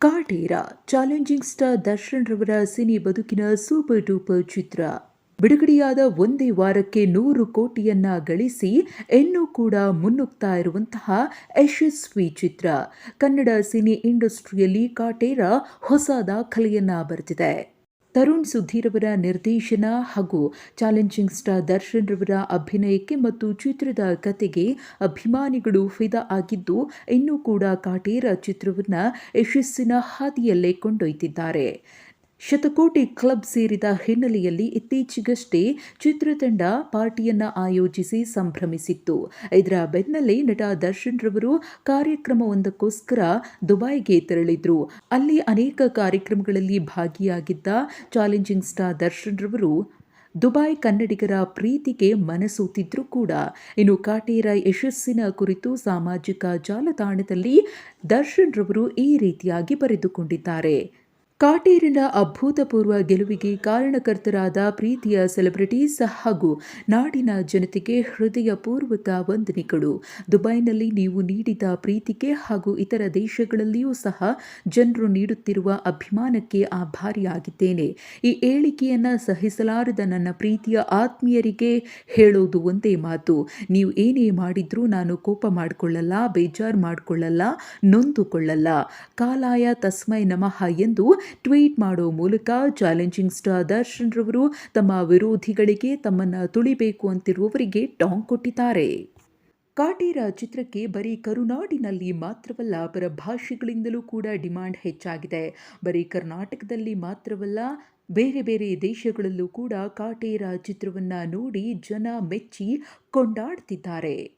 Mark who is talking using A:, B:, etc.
A: Kaatera challenging star Darshan ರವರ cine ಬದುಕಿನ super duper ಚಿತ್ರ. ಬಿಡುಗಡೆಯಾದ ಒಂದೇ ವಾರಕ್ಕೆ ನೂರು ಕೋಟಿಯನ್ನ ಗಳಿಸಿ ಇನ್ನೂ ಕೂಡ ಮುನ್ನುಗ್ತಾ ಇರುವಂತಹ ಯಶಸ್ವಿ ಚಿತ್ರ. ಕನ್ನಡ ಸಿನಿ ಇಂಡಸ್ಟ್ರಿಯಲ್ಲಿ ಕಾಟೇರ ಹೊಸ ದಾಖಲೆಯನ್ನ ಬರೆದಿದೆ. ತರುಣ್ ಸುಧೀರ್ ಅವರ ನಿರ್ದೇಶನ ಹಾಗೂ ಚಾಲೆಂಜಿಂಗ್ ಸ್ಟಾರ್ ದರ್ಶನ್ ರವರ ಅಭಿನಯಕ್ಕೆ ಮತ್ತು ಚಿತ್ರದ ಕತೆಗೆ ಅಭಿಮಾನಿಗಳು ಫಿದಾ ಆಗಿದ್ದು, ಇನ್ನೂ ಕೂಡ ಕಾಟೇರ ಚಿತ್ರವನ್ನು ಯಶಸ್ಸಿನ ಹಾದಿಯಲ್ಲೇ ಕೊಂಡೊಯ್ದಿದ್ದಾರೆ. ಶತಕೋಟಿ ಕ್ಲಬ್ ಸೇರಿದ ಹಿನ್ನೆಲೆಯಲ್ಲಿ ಇತ್ತೀಚೆಗಷ್ಟೇ ಚಿತ್ರತಂಡ ಪಾರ್ಟಿಯನ್ನು ಆಯೋಜಿಸಿ ಸಂಭ್ರಮಿಸಿತ್ತು. ಇದರ ಬೆನ್ನಲ್ಲೇ ನಟ ದರ್ಶನ್ ರವರು ಕಾರ್ಯಕ್ರಮವೊಂದಕ್ಕೋಸ್ಕರ ದುಬೈಗೆ ತೆರಳಿದ್ರು. ಅಲ್ಲಿ ಅನೇಕ ಕಾರ್ಯಕ್ರಮಗಳಲ್ಲಿ ಭಾಗಿಯಾಗಿದ್ದ ಚಾಲೆಂಜಿಂಗ್ ಸ್ಟಾರ್ ದರ್ಶನ್ ರವರು ದುಬೈ ಕನ್ನಡಿಗರ ಪ್ರೀತಿಗೆ ಮನಸೂತಿದ್ರು ಕೂಡ. ಇನ್ನು ಕಾಟೇರ ಯಶಸ್ಸಿನ ಕುರಿತು ಸಾಮಾಜಿಕ ಜಾಲತಾಣದಲ್ಲಿ ದರ್ಶನ್ ರವರು ಈ ರೀತಿಯಾಗಿ ಬರೆದುಕೊಂಡಿದ್ದಾರೆ. ಕಾಟೇರಿನ ಅಭೂತಪೂರ್ವ ಗೆಲುವಿಗೆ ಕಾರಣಕರ್ತರಾದ ಪ್ರೀತಿಯ ಸೆಲೆಬ್ರಿಟೀಸ್ ಹಾಗೂ ನಾಡಿನ ಜನತೆಗೆ ಹೃದಯಪೂರ್ವಕ ವಂದನೆಗಳು. ದುಬೈನಲ್ಲಿ ನೀವು ನೀಡಿದ ಪ್ರೀತಿಗೆ ಹಾಗೂ ಇತರ ದೇಶಗಳಲ್ಲಿಯೂ ಸಹ ಜನರು ನೀಡುತ್ತಿರುವ ಅಭಿಮಾನಕ್ಕೆ ಆಭಾರಿಯಾಗಿದ್ದೇನೆ. ಈ ಏಳಿಗೆಯನ್ನು ಸಹಿಸಲಾರದ ನನ್ನ ಪ್ರೀತಿಯ ಆತ್ಮೀಯರಿಗೆ ಹೇಳೋದು ಒಂದೇ ಮಾತು. ನೀವು ಏನೇ ಮಾಡಿದ್ರೂ ನಾನು ಕೋಪ ಮಾಡಿಕೊಳ್ಳಲ್ಲ, ಬೇಜಾರು ಮಾಡಿಕೊಳ್ಳಲ್ಲ, ನೊಂದುಕೊಳ್ಳಲ್ಲ. ಕಾಲಾಯ ತಸ್ಮೈ ನಮಃ ಎಂದು ಟ್ವೀಟ್ ಮಾಡೋ ಮೂಲಕ ಚಾಲೆಂಜಿಂಗ್ ಸ್ಟಾರ್ ದರ್ಶನ್ ರವರು ತಮ್ಮ ವಿರೋಧಿಗಳಿಗೆ ತಮ್ಮನ್ನು ತುಳಿಬೇಕು ಅಂತಿರುವವರಿಗೆ ಟಾಂಗ್ ಕೊಟ್ಟಿದ್ದಾರೆ. ಕಾಟೇರ ಚಿತ್ರಕ್ಕೆ ಬರೀ ಕರುನಾಡಿನಲ್ಲಿ ಮಾತ್ರವಲ್ಲ ಪರ ಭಾಷೆಗಳಿಂದಲೂ ಕೂಡ ಡಿಮಾಂಡ್ ಹೆಚ್ಚಾಗಿದೆ. ಬರೀ ಕರ್ನಾಟಕದಲ್ಲಿ ಮಾತ್ರವಲ್ಲ, ಬೇರೆ ಬೇರೆ ದೇಶಗಳಲ್ಲೂ ಕೂಡ ಕಾಟೇರ ಚಿತ್ರವನ್ನು ನೋಡಿ ಜನ ಮೆಚ್ಚಿ ಕೊಂಡಾಡ್ತಿದ್ದಾರೆ.